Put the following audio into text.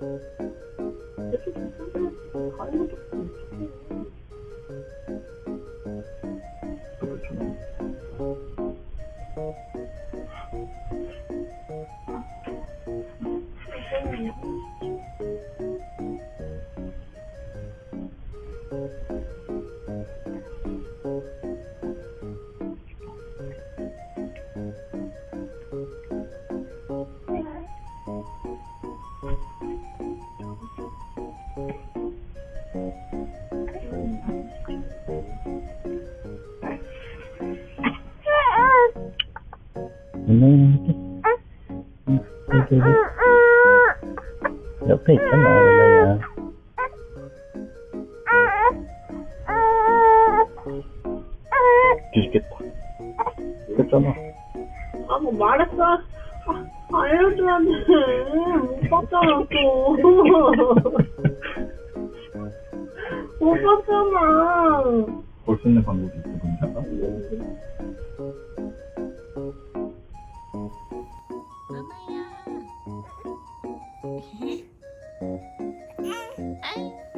이렇게 괜찮은데 가는 것도 그렇죠. 은행이 이렇게 옆에 있잖아 은행아 뒤집겠다 됐잖아 아, 뭐 말했어. 아, 알려줘야 돼. 못 봤잖아, 또. 오빠잖아. 볼 수 있는 방법이 있어, 괜찮아? 마마야. 아이.